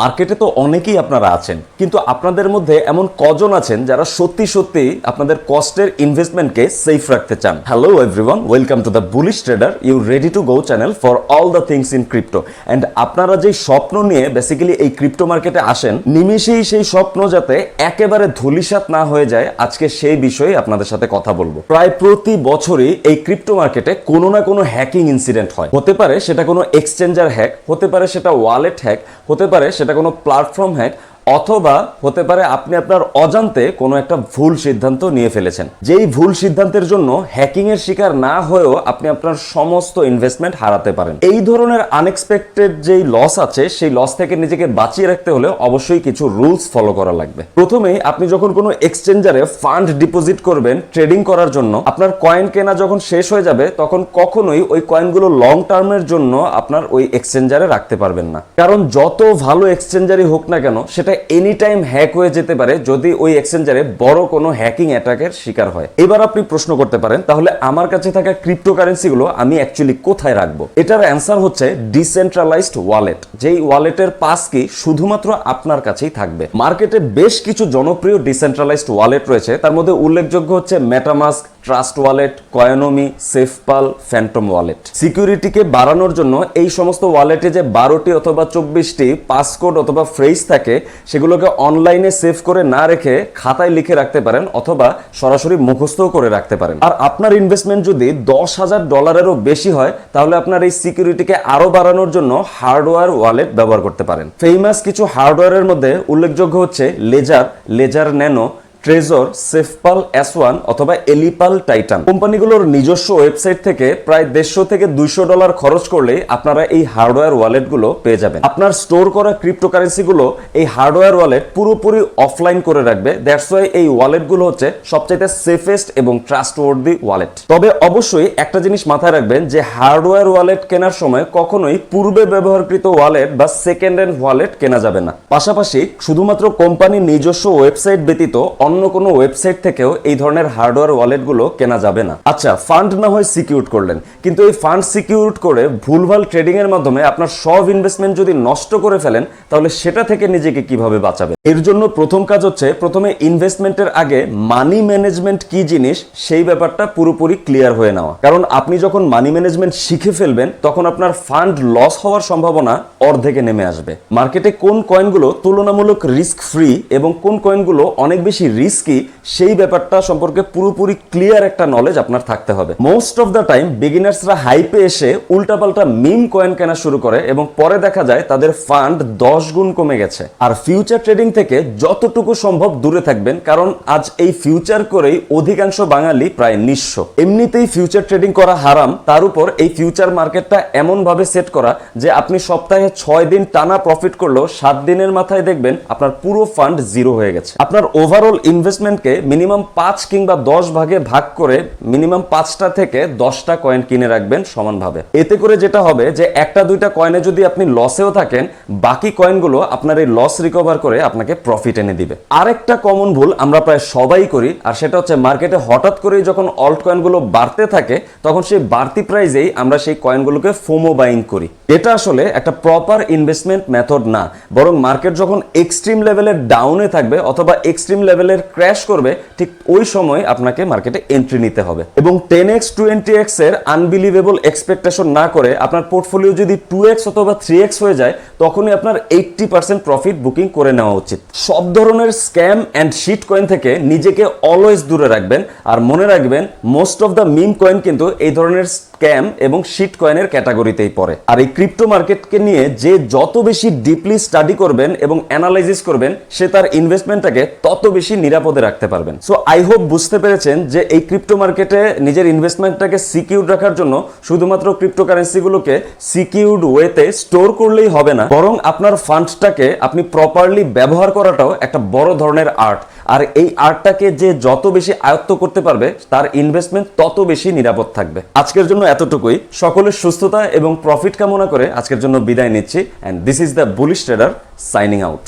মার্কেটে তো অনেকেই আপনারা আছেন, কিন্তু আপনাদের মধ্যে এমন কজন আছেন যারা সত্যি সত্যি আপনাদের কস্টের ইনভেস্টমেন্টকে সেফ রাখতে চান। Hello everyone welcome to the Bullish Trader you ready to go channel for all the things in crypto and আপনারা যে স্বপ্ন নিয়ে বেসিক্যালি এই ক্রিপ্টো মার্কেটে আসেন নিমিশেই সেই স্বপ্ন যাতে একেবারে ধুলিসাৎ না হয়ে যায়, আজকে সেই বিষয়ে আপনাদের সাথে কথা বলব। প্রায় প্রতি বছরই এই ক্রিপ্টো মার্কেটে কোনো না কোনো হ্যাকিং ইনসিডেন্ট হয়। হতে পারে সেটা কোনো এক্সচেঞ্জার হ্যাক হতে পারে সেটা ওয়ালেট হ্যাক হতে পারে সেটা কোনো প্ল্যাটফর্ম হ্যাক অথবা হতে পারে আপনি আপনার অজান্তে কোনো একটা ভুল সিদ্ধান্ত নিয়ে ফেলেছেন। যেই ভুল সিদ্ধান্তের জন্য হ্যাকিং এর শিকার না হয়েও আপনি আপনার সমস্ত ইনভেস্টমেন্ট হারাতে পারেন। এই ধরনের আনএক্সপেক্টেড যেই লস আছে, সেই লস থেকে নিজেকে বাঁচিয়ে রাখতে হলে অবশ্যই কিছু রুলস ফলো করা লাগবে। প্রথমেই আপনি যখন কোনো এক্সচেঞ্জারে ফান্ড ডিপোজিট করবেন ট্রেডিং করার জন্য, আপনার কয়েন কেনা যখন শেষ হয়ে যাবে, তখন কখনোই ওই কয়েনগুলো লং টার্মের জন্য আপনার ওই এক্সচেঞ্জারে রাখতে পারবেন না। কারণ যত ভালো এক্সচেঞ্জারই হোক না কেন, সেটা এনি টাইম হ্যাক হয়ে যেতে পারে যদি ওই এক্সচেঞ্জারে বড় কোনো হ্যাকিং অ্যাটাকের শিকার হয়। এবার আপনি প্রশ্ন করতে পারেন, তাহলে আমার কাছে থাকা ক্রিপ্টোকারেন্সিগুলো আমি অ্যাকচুয়ালি কোথায় রাখব? এটার অ্যান্সার হচ্ছে ডিসেন্ট্রালাইজড ওয়ালেট যেই ওয়ালেটের পাস কি শুধুমাত্র আপনার কাছেই থাকবে। মার্কেটে বেশ কিছু জনপ্রিয় ডিসেন্ট্রালাইজড ওয়ালেট রয়েছে, তার মধ্যে উল্লেখযোগ্য হচ্ছে MetaMask Trust Wallet, Coinomi, SafePal, Phantom wallet. সিকিউরিটিকে বাড়ানোর জন্য এই সমস্ত ওয়ালেটে যে বারোটি অথবা চব্বিশটি পাসকোড অথবা ফ্রেজ থাকে, সেগুলোকে অনলাইনে সেভ করে না রেখে খাতায় লিখে রাখতে পারেন অথবা সরাসরি মুখস্থও করে রাখতে পারেন। আর আপনার ইনভেস্টমেন্ট যদি দশ হাজার ডলারেরও বেশি হয়, তাহলে আপনার এই সিকিউরিটিকে আরও বাড়ানোর জন্য হার্ডওয়্যার ওয়ালেট ব্যবহার করতে পারেন। ফেমাস কিছু হার্ডওয়্যারের মধ্যে উল্লেখযোগ্য হচ্ছে Ledger Ledger Nano Trezor, SafePal S one অথবা এলিপাল টাইটান। কোম্পানিগুলোর নিজস্ব ওয়েবসাইট থেকে প্রায় দেড়শো থেকে দুইশো ডলার খরচ করলে আপনারা এই হার্ডওয়্যার ওয়ালেটগুলো পেয়ে যাবেন। আপনার স্টোর করা ক্রিপ্টোকারেন্সিগুলো এই হার্ডওয়্যার ওয়ালেট পুরোপুরি অফলাইন করে রাখবে। দ্যাটস ওয়াই এই ওয়ালেটগুলো হচ্ছে সবচাইতে সেফেস্ট এবং ট্রাস্টওয়ার্দি ওয়ালেট। তবে অবশ্যই একটা জিনিস মাথায় রাখবেন যে হার্ডওয়্যার ওয়ালেট কেনার সময় কখনোই পূর্বে ব্যবহারকৃত ওয়ালেট বা সেকেন্ড হ্যান্ড ওয়ালেট কেনা যাবে না। পাশাপাশি শুধুমাত্র কোম্পানির নিজস্ব ওয়েবসাইট ব্যতীত কোনো ওয়েবসাইট থেকেও এই ধরনের হার্ডওয়্যার ওয়ালেটগুলো কেনা যাবে না। আচ্ছা ফান্ড না হয় সিকিউর করলেন। কিন্তু এই ফান্ড সিকিউর করে ভুলভাল ট্রেডিং এর মাধ্যমে আপনার সব ইনভেস্টমেন্ট যদি নষ্ট করে ফেলেন, তাহলে সেটা থেকে নিজেকে কীভাবে বাঁচাবেন? এর জন্য প্রথম কাজ হচ্ছে, প্রথমে ইনভেস্টমেন্টের আগে মানি ম্যানেজমেন্ট কি জিনিস, সেই ব্যাপারটা পুরোপুরি ক্লিয়ার হয়ে নেওয়া। কারণ আপনি যখন মানি ম্যানেজমেন্ট শিখে ফেলবেন, তখন আপনার ফান্ড লস হওয়ার সম্ভাবনা অর্ধেকে নেমে আসবে। মার্কেটে কোন কয়েনগুলো তুলনামূলক রিস্ক ফ্রি এবং কোন কয়েনগুলো অনেক বেশি রিস্কি সেই ব্যাপারটা সম্পর্কে পুরোপুরি ক্লিয়ার একটা নলেজ আপনার থাকতে হবে। মোস্ট অফ দ্য টাইম বিগিনার্সরা হাইপে এসে উল্টাপাল্টা মিম কয়েন কেনা শুরু করে এবং পরে দেখা যায় তাদের ফান্ড দশ গুণ কমে গেছে। আর ফিউচার ট্রেডিং থেকে যতটুকু সম্ভব দূরে থাকবেন, কারণ আজ এই ফিউচার করেই অধিকাংশ বাঙালি প্রায় নিঃস্ব। এমনিতেই ফিউচার ট্রেডিং করা হারাম, তার উপর এই ফিউচার মার্কেটটা এমন ভাবে সেট করা যে আপনি সপ্তাহে ছয় দিন টানা প্রফিট করলেও সাত দিনের মাথায় দেখবেন আপনার পুরো ফান্ড জিরো হয়ে গেছে। আপনার ওভারঅল ইনভেস্টমেন্টকে মিনিমাম পাঁচ কিংবা দশ ভাগে ভাগ করে মিনিমাম পাঁচটা থেকে দশটা কয়েন কিনে রাখবেন সমানভাবে। এতে করে যেটা হবে যে একটা দুইটা কয়েনে যদি আপনি লসেও থাকেন, বাকি কয়েনগুলো আপনার এই লস রিকভার করে আপনাকে প্রফিট এনে দিবে। আরেকটা কমন ভুল আমরা প্রায় সবাই করি, আর সেটা হচ্ছে মার্কেটে হঠাৎ করেই যখন অল্ট কয়েনগুলো বাড়তে থাকে, তখন সেই বাড়তি প্রাইজেই আমরা সেই কয়েনগুলোকে ফোমো বাইং করি। এটা আসলে একটা প্রপার ইনভেস্টমেন্ট মেথড না, বরং মার্কেট যখন এক্সট্রিম লেভেলের ডাউনে থাকবে অথবা এক্সট্রিম লেভেলের ক্র্যাশ করবে, ঠিক ওই সময় আপনাকে মার্কেটে এন্ট্রি নিতে হবে। এবং টেন এক্স টোয়েন্টি এক্সের আনবিলিভেবল এক্সপেকটেশন না করে আপনার পোর্টফোলিও যদি টু এক্স অথবা থ্রি এক্স হয়ে যায়, তখনই আপনার এইটটি পার্সেন্ট প্রফিট বুকিং করে নেওয়া উচিত। সব ধরনের স্ক্যাম অ্যান্ড শিট কয়েন থেকে নিজেকে অলওয়েজ দূরে রাখবেন। আর মনে রাখবেন most of the meme coin কিন্তু এই ধরনের স্ক্যাম এবং শিট কয়েনের ক্যাটাগরিতেই পড়ে। আর এই ক্রিপ্টো মার্কেটকে নিয়ে যে যত বেশি ডিপলি স্টাডি করবেন এবং অ্যানালাইসিস করবেন, সে তার ইনভেস্টমেন্টটাকে তত বেশি নিরাপদে রাখতে পারবেন। সো আই হোপ বুঝতে পেরেছেন যে এই ক্রিপ্টো মার্কেটে নিজের ইনভেস্টমেন্টটাকে সিকিউর রাখার জন্য শুধুমাত্র ক্রিপ্টোকারেন্সিগুলোকে সিকিউরড ওয়েতে স্টোর করলেই হবে না, বরং আপনার ফান্ডটাকে আপনি প্রপারলি ব্যবহার করাটাও একটা বড় ধরনের আর্ট আর এই আর্টটাকে যে যত বেশি আয়ত্ত করতে পারবে, তার ইনভেস্টমেন্ট তত বেশি নিরাপদ থাকবে। আজকের জন্য এতটুকুই। সকলের সুস্থতা এবং প্রফিট কামনা করে আজকের জন্য বিদায় নিচ্ছি। And this is the Bullish Trader signing out